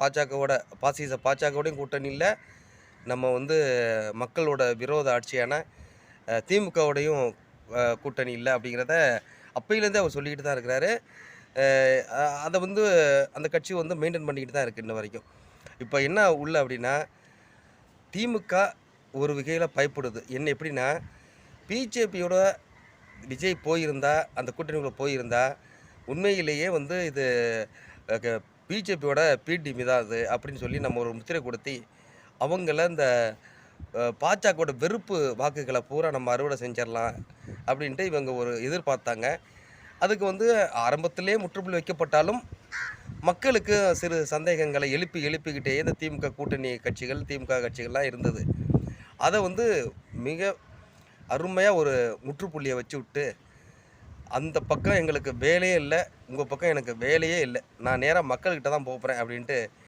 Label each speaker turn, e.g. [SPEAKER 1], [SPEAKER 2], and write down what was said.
[SPEAKER 1] பாஜகவோட பாசிச பாஜகவோடையும் கூட்டணி இல்லை. நம்ம வந்து மக்களோட விரோத ஆட்சியான திமுகவோடையும் கூட்டணி இல்லை அப்படிங்கிறத அப்பையிலேருந்தே அவர் சொல்லிக்கிட்டு தான் இருக்கிறாரு. அதை வந்து அந்த கட்சி வந்து மெயின்டைன் பண்ணிக்கிட்டு தான் இருக்குது இன்ன வரைக்கும். இப்போ என்ன உள்ள அப்படின்னா திமுக ஒரு வகையில் பயப்படுது. என்ன எப்படின்னா பிஜேபியோட விஜய் போயிருந்தா அந்த கூட்டணிக்குள்ள போயிருந்தா உண்மையிலேயே வந்து இது பிஜேபியோட பிடிமி தான் அது அப்படின்னு சொல்லி நம்ம ஒரு முத்திரை கொடுத்து அவங்கள இந்த பாஜகவோட வெறுப்பு வாக்குகளை பூரா நம்ம அறுவடை செஞ்சிடலாம் அப்படின்ட்டு இவங்க ஒரு எதிர்பார்த்தாங்க. அதுக்கு வந்து ஆரம்பத்திலே முற்றுப்புள்ளி வைக்கப்பட்டாலும் மக்களுக்கு சிறு சந்தேகங்களை எழுப்பி எழுப்பிக்கிட்டே இந்த திமுக கூட்டணி கட்சிகள் திமுக கட்சிகள்லாம் இருந்தது. அதை வந்து மிக அருமையாக ஒரு முற்றுப்புள்ளியை வச்சு விட்டு அந்த பக்கம் எங்களுக்கு வேலையே இல்லை உங்கள் பக்கம் எனக்கு வேலையே இல்லை. நான் நேராக மக்கள்கிட்ட தான் போகிறேன் அப்படின்ட்டு